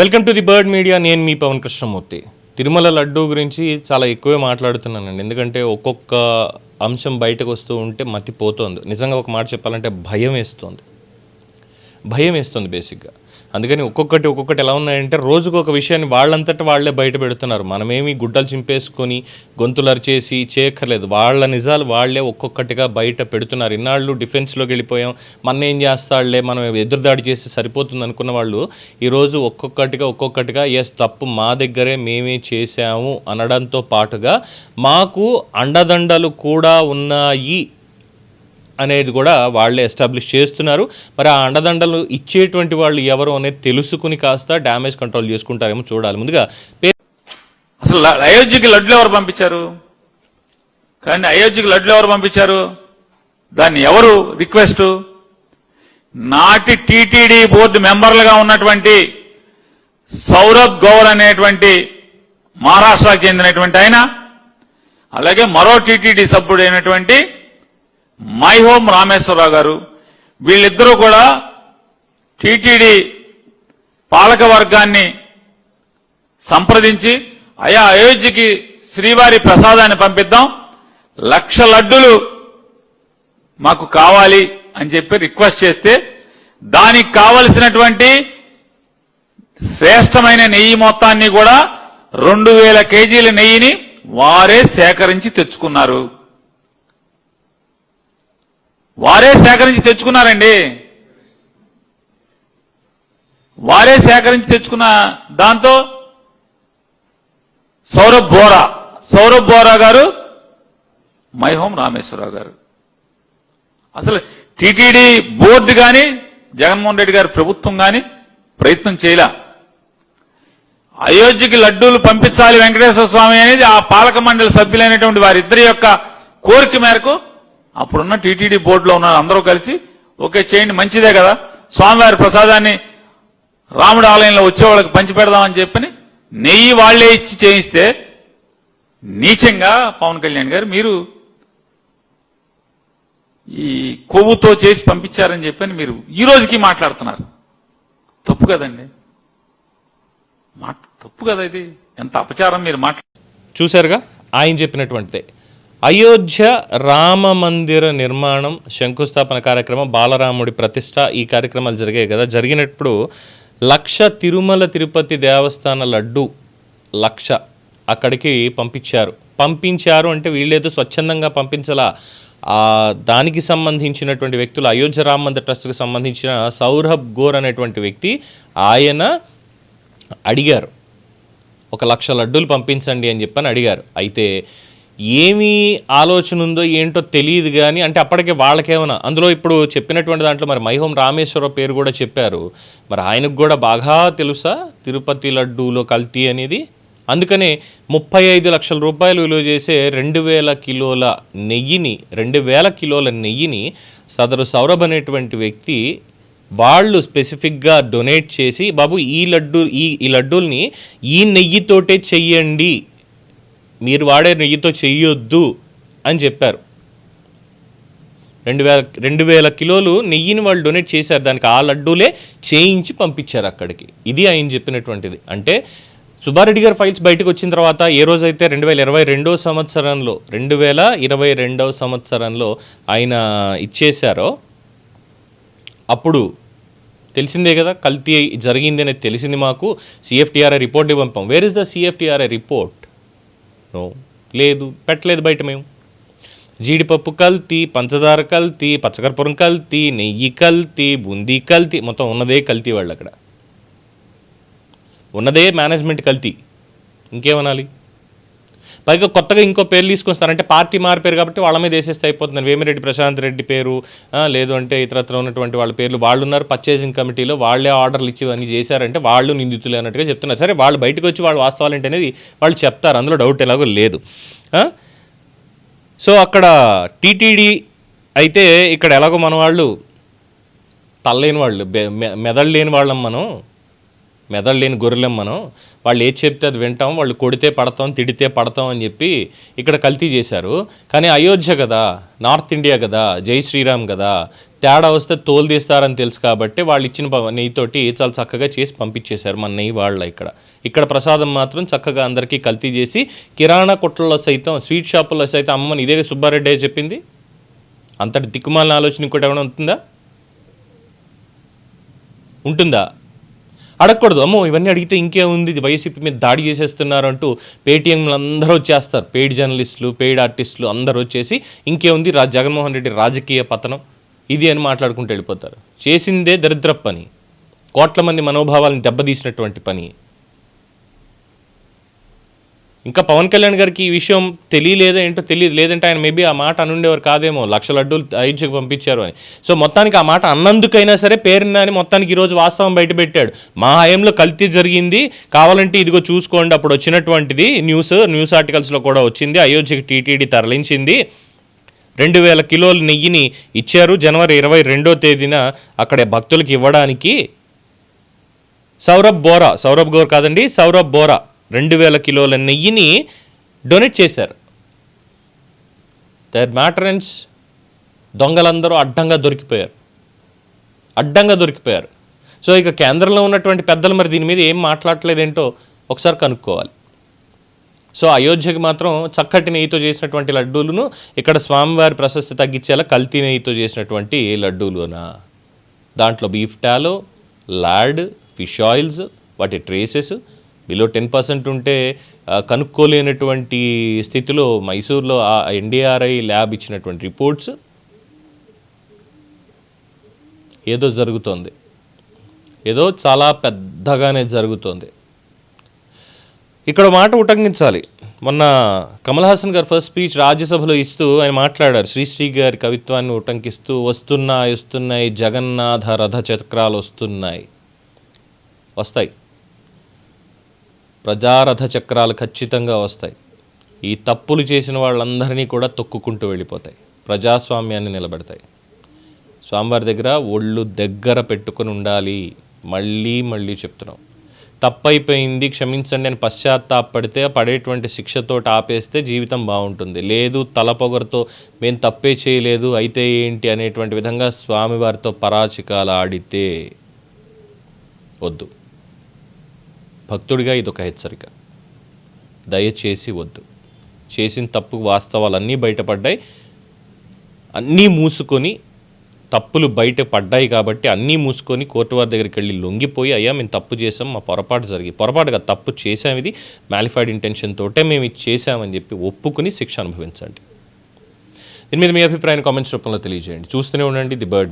Welcome to the bird media నేను మీ పవన్ కృష్ణమూర్తి. తిరుమల లడ్డు గురించి చాలా ఎక్కువే మాట్లాడుతున్నానండి. ఎందుకంటే ఒక్కొక్క అంశం బయటకు వస్తూ ఉంటే మతిపోతుంది. నిజంగా ఒక మాట చెప్పాలంటే భయం వేస్తుంది. భయం వేస్తుంది బేసిక్గా. అందుకని ఒక్కొక్కటి ఒక్కొక్కటి ఎలా ఉన్నాయంటే రోజుకు ఒక విషయాన్ని వాళ్ళంతటా వాళ్ళే బయట పెడుతున్నారు. మనమేమి గుడ్డలు చింపేసుకొని గొంతులు అరిచేసి చేయక్కర్లేదు. వాళ్ళ నిజాలు వాళ్ళే ఒక్కొక్కటిగా బయట పెడుతున్నారు. ఇన్నాళ్ళు డిఫెన్స్లోకి వెళ్ళిపోయాం. మన ఏం చేస్తాడులే మనం ఎదురుదాడి చేస్తే సరిపోతుంది అనుకున్న వాళ్ళు ఈరోజు ఒక్కొక్కటిగా ఒక్కొక్కటిగా ఎస్ తప్పు మా దగ్గరే మేమే చేశాము అనడంతో పాటుగా మాకు అండదండలు కూడా ఉన్నాయి. అనేది కూడా వాళ్ళే ఎస్టాబ్లిష్ చేస్తున్నారు. మరి ఆ అండదండలు ఇచ్చేటువంటి వాళ్ళు ఎవరు అనేది తెలుసుకుని కాస్త డ్యామేజ్ కంట్రోల్ చేసుకుంటారేమో చూడాలి. ముందుగా పే- అసలు ల- అయోధ్యకి లడ్లు ఎవరు పంపించారు? కానీ అయోధ్యకి లడ్లు ఎవరు పంపించారు? దాన్ని ఎవరు రిక్వెస్ట్? నాటి టీటీడీ బోర్డు మెంబర్లుగా ఉన్నటువంటి సౌరభ్ గౌర్ అనేటువంటి మహారాష్ట్రకు చెందినటువంటి ఆయన అలాగే మరో టీటీడీ సభ్యుడు అయినటువంటి మై హోమ్ రామేశ్వరరావు గారు వీళ్ళిద్దరూ కూడా టీటీడీ పాలక వర్గాన్ని సంప్రదించి అయా అయోధ్యకి శ్రీవారి ప్రసాదాన్ని పంపిద్దాం లక్ష లడ్డులు మాకు కావాలి అని చెప్పి రిక్వెస్ట్ చేస్తే దానికి కావలసినటువంటి శ్రేష్టమైన నెయ్యి మొత్తాన్ని కూడా రెండు వేల కేజీల నెయ్యిని వారే సేకరించి తెచ్చుకున్నారు. వారే సేకరించి తెచ్చుకున్నారండి. వారే సేకరించి తెచ్చుకున్న దాంతో సౌరభ్ బోరా సౌరభ్ బోరా గారు మైహోం రామేశ్వరరావు గారు. అసలు టీటీడీ బోర్డు కానీ జగన్మోహన్ రెడ్డి గారి ప్రభుత్వం కానీ ప్రయత్నం చేయలే. అయోధ్యకి లడ్డూలు పంపించాలి వెంకటేశ్వర స్వామి అనేది ఆ పాలక మండలి సభ్యులైనటువంటి వారిద్దరి యొక్క కోరిక మేరకు అప్పుడున్న టీటీడీ బోర్డులో ఉన్న అందరూ కలిసి ఓకే చేయండి మంచిదే కదా. స్వామివారి ప్రసాదాన్ని రాముడి ఆలయంలో వచ్చే వాళ్ళకి పంచి పెడదామని చెప్పని నెయ్యి వాళ్ళే ఇచ్చి చేయిస్తే నీచంగా పవన్ కళ్యాణ్ గారు మీరు ఈ కొవ్వుతో చేసి పంపించారని చెప్పని మీరు ఈ రోజుకి మాట్లాడుతున్నారు. తప్పు కదండి. తప్పు కదా ఇది. ఎంత అపచారం మీరు మాట్లా చూశారుగా? ఆయన చెప్పినటువంటిదే. అయోధ్య రామ మందిర నిర్మాణం శంకుస్థాపన కార్యక్రమం బాలరాముడి ప్రతిష్ట ఈ కార్యక్రమాలు జరిగాయి కదా. జరిగినప్పుడు లక్ష తిరుమల తిరుపతి దేవస్థాన లడ్డు లక్ష అక్కడికి పంపించారు. పంపించారు అంటే వీళ్ళేదో స్వచ్ఛందంగా పంపించలా. దానికి సంబంధించినటువంటి వ్యక్తులు అయోధ్య రామ మందిర్ ట్రస్ట్కి సంబంధించిన సౌరభ్ గోర్ అనేటువంటి వ్యక్తి ఆయన అడిగారు. ఒక లక్ష లడ్డూలు పంపించండి అని చెప్పని అడిగారు. అయితే ఏమి ఆలోచన ఉందో ఏంటో తెలియదు కానీ అంటే అప్పటికే వాళ్ళకేమన్నా అందులో ఇప్పుడు చెప్పినటువంటి దాంట్లో మరి మైహోం రామేశ్వరరావు పేరు కూడా చెప్పారు. మరి ఆయనకు కూడా బాగా తెలుసా? తిరుపతి లడ్డూలో కల్తీ అనేది? అందుకనే ముప్పై ఐదు లక్షల రూపాయలు విలువ చేసే రెండు వేల కిలోల నెయ్యిని రెండు వేల కిలోల నెయ్యిని సదరు సౌరభ్ అనేటువంటి వ్యక్తి వాళ్ళు స్పెసిఫిక్గా డొనేట్ చేసి బాబు ఈ లడ్డు ఈ ఈ లడ్డూల్ని ఈ నెయ్యితోటే చెయ్యండి మీరు వాడే నెయ్యితో చెయ్యొద్దు అని చెప్పారు. రెండు వేల రెండు వేల కిలోలు నెయ్యిని వాళ్ళు డొనేట్ చేశారు. దానికి ఆ లడ్డూలే చేయించి పంపించారు అక్కడికి. ఇది ఆయన చెప్పినటువంటిది. అంటే సుబ్బారెడ్డి గారి ఫైల్స్ బయటకు వచ్చిన తర్వాత ఏ రోజైతే రెండు వేల ఇరవై రెండో సంవత్సరంలో రెండు వేల ఇరవై రెండవ సంవత్సరంలో ఆయన ఇచ్చేశారో అప్పుడు తెలిసిందే కదా కల్తీ జరిగింది అనేది తెలిసింది మాకు. CFTRI report పంపాం. Where is the CFTRI report లేదు పెట్టలేదు బయట మేము. జీడిపప్పు కల్తీ పంచదార కల్తీ పచ్చకర్పూరం కల్తీ నెయ్యి కల్తీ బూందీ కల్తీ మొత్తం ఉన్నదే కల్తీ వాళ్ళు అక్కడ ఉన్నదే మేనేజ్మెంట్ కల్తీ. ఇంకేమనాలి పైగా కొత్తగా ఇంకో పేర్లు తీసుకొస్తారంటే పార్టీ మారిపోయారు కాబట్టి వాళ్ళ మీద వేసేస్తే అయిపోతుంది వేమిరెడ్డి ప్రశాంత్ రెడ్డి పేరు లేదు అంటే ఇతరత్ర ఉన్నటువంటి వాళ్ళ పేర్లు వాళ్ళు ఉన్నారు పర్చేసింగ్ కమిటీలో వాళ్ళే ఆర్డర్లు ఇచ్చి అన్ని చేశారంటే వాళ్ళు నిందితులు అన్నట్టుగా చెప్తున్నారు. సరే వాళ్ళు బయటకు వచ్చి వాళ్ళు వాస్తవాలు అనేది వాళ్ళు చెప్తారు. అందులో డౌట్ ఎలాగో లేదు. సో అక్కడ టీటీడీ అయితే ఇక్కడ ఎలాగో మన వాళ్ళు తల్లేని వాళ్ళు మెదడు లేని వాళ్ళం మనం. మెదడు లేని గొర్రెలం మనం. వాళ్ళు ఏది చెప్తే అది వింటాం వాళ్ళు కొడితే పడతాం తిడితే పడతాం అని చెప్పి ఇక్కడ కల్తీ చేశారు. కానీ అయోధ్య కదా నార్త్ ఇండియా కదా జై శ్రీరామ్ కదా తేడా వస్తే తోలుదీస్తారని తెలుసు కాబట్టి వాళ్ళు ఇచ్చిన నెయ్యితోటి చాలా చక్కగా చేసి పంపించేశారు మన నెయ్యి వాళ్ళ ఇక్కడ. ఇక్కడ ప్రసాదం మాత్రం చక్కగా అందరికీ కల్తీ చేసి కిరాణా కొట్లలో సైతం స్వీట్ షాపుల్లో సైతం అమ్మని ఇదే సుబ్బారెడ్డి చెప్పింది. అంతటి దిక్కుమాలిన ఆలోచన ఇంకోటి ఏమైనా ఉంటుందా? ఉంటుందా? అడగకూడదు. అమ్మో ఇవన్నీ అడిగితే ఇంకే ఉంది ఇది వైసీపీ మీద దాడి చేసేస్తున్నారు అంటూ పేటీఎంలు అందరూ వచ్చేస్తారు. పెయిడ్ జర్నలిస్టులు పెయిడ్ ఆర్టిస్టులు అందరూ వచ్చేసి ఇంకే ఉంది రా జగన్మోహన్ రెడ్డి రాజకీయ పతనం. ఇది అని మాట్లాడుకుంటూ వెళ్ళిపోతారు. చేసిందే దరిద్ర పని. కోట్ల మంది మనోభావాలను దెబ్బతీసినటువంటి పని. ఇంకా పవన్ కళ్యాణ్ గారికి ఈ విషయం తెలియలేదో ఏంటో తెలియదు. లేదంటే ఆయన మేబీ ఆ మాట అనుండేవారు కాదేమో. లక్ష అడ్డులు అయోధ్యకు పంపించారు అని. సో మొత్తానికి ఆ మాట అన్నందుకైనా సరే పేరున్న అని మొత్తానికి ఈరోజు వాస్తవం బయటపెట్టాడు. మా హయాంలో కల్తీ జరిగింది. కావాలంటే ఇదిగో చూసుకోండి. అప్పుడు వచ్చినటువంటిది న్యూస్. న్యూస్ ఆర్టికల్స్లో కూడా వచ్చింది. అయోధ్యకి టీటీడీ తరలించింది. రెండు వేల కిలోల నెయ్యిని ఇచ్చారు. జనవరి ఇరవై రెండో తేదీన అక్కడ భక్తులకు ఇవ్వడానికి సౌరభ్ బోరా సౌరభ్ గోర్ కాదండి సౌరభ్ బోరా రెండు వేల కిలోల నెయ్యిని డొనేట్ చేశారు. దర్ మ్యాటరెన్స్ దొంగలందరూ అడ్డంగా దొరికిపోయారు. అడ్డంగా దొరికిపోయారు. సో ఇక కేంద్రంలో ఉన్నటువంటి పెద్దలు మరి దీని మీద ఏం మాట్లాడలేదేంటో ఒకసారి కనుక్కోవాలి. సో అయోధ్యకి మాత్రం చక్కటి నెయ్యితో చేసినటువంటి లడ్డూలను ఇక్కడ స్వామివారి ప్రశస్తి తగ్గించేలా కల్తీ నెయ్యితో చేసినటువంటి లడ్డూలునా? దాంట్లో beef tallow lard fish oils వాటి ట్రేసెస్ బిలో టెన్ పర్సెంట్ ఉంటే కనుక్కోలేనటువంటి స్థితిలో మైసూర్లో ఆ ఎన్డీఆర్ఐ ల్యాబ్ ఇచ్చినటువంటి రిపోర్ట్స్ ఏదో జరుగుతోంది. ఏదో చాలా పెద్దగానే జరుగుతోంది. ఇక్కడ మాట ఉటంకించాలి. మొన్న కమల్ హాసన్ గారు ఫస్ట్ స్పీచ్ రాజ్యసభలో ఇస్తూ ఆయన మాట్లాడారు. శ్రీశ్రీ గారి కవిత్వాన్ని ఉటంకిస్తూ వస్తున్నాయి వస్తున్నాయి జగన్నాథ రథ చక్రాలు వస్తున్నాయి. వస్తాయి. ప్రజారథ చక్రాలు ఖచ్చితంగా వస్తాయి. ఈ తప్పులు చేసిన వాళ్ళందరినీ కూడా తొక్కుకుంటూ వెళ్ళిపోతాయి. ప్రజాస్వామ్యాన్ని నిలబెడతాయి. స్వామివారి దగ్గర ఒళ్ళు దగ్గర పెట్టుకొని ఉండాలి. మళ్ళీ మళ్ళీ చెప్తున్నాం. తప్పైపోయింది క్షమించండి అని పశ్చాత్తాపడితే పడేటువంటి శిక్షతో ఆపేస్తే జీవితం బాగుంటుంది. లేదు తలపొగరుతో మేము తప్పే చేయలేదు అయితే ఏంటి అనేటువంటి విధంగా స్వామివారితో పరాచికాలు ఆడితే వద్దు. భక్తుడిగా ఇదొక హెచ్చరిక. దయచేసి వద్దు. చేసిన తప్పు వాస్తవాలన్నీ బయటపడ్డాయి. అన్నీ మూసుకొని తప్పులు బయట పడ్డాయి కాబట్టి అన్నీ మూసుకొని కోర్టు వారి దగ్గరికి వెళ్ళి లొంగిపోయి అయ్యా మేము తప్పు చేసాం మా పొరపాటు జరిగి పొరపాటుగా తప్పు చేసాం ఇది మ్యాలిఫైడ్ ఇంటెన్షన్ తోటే మేము ఇది చేసామని చెప్పి ఒప్పుకుని శిక్ష అనుభవించండి. దీని మీద మీ అభిప్రాయాన్ని కామెంట్స్ రూపంలో తెలియజేయండి. చూస్తూనే ఉండండి. The bird.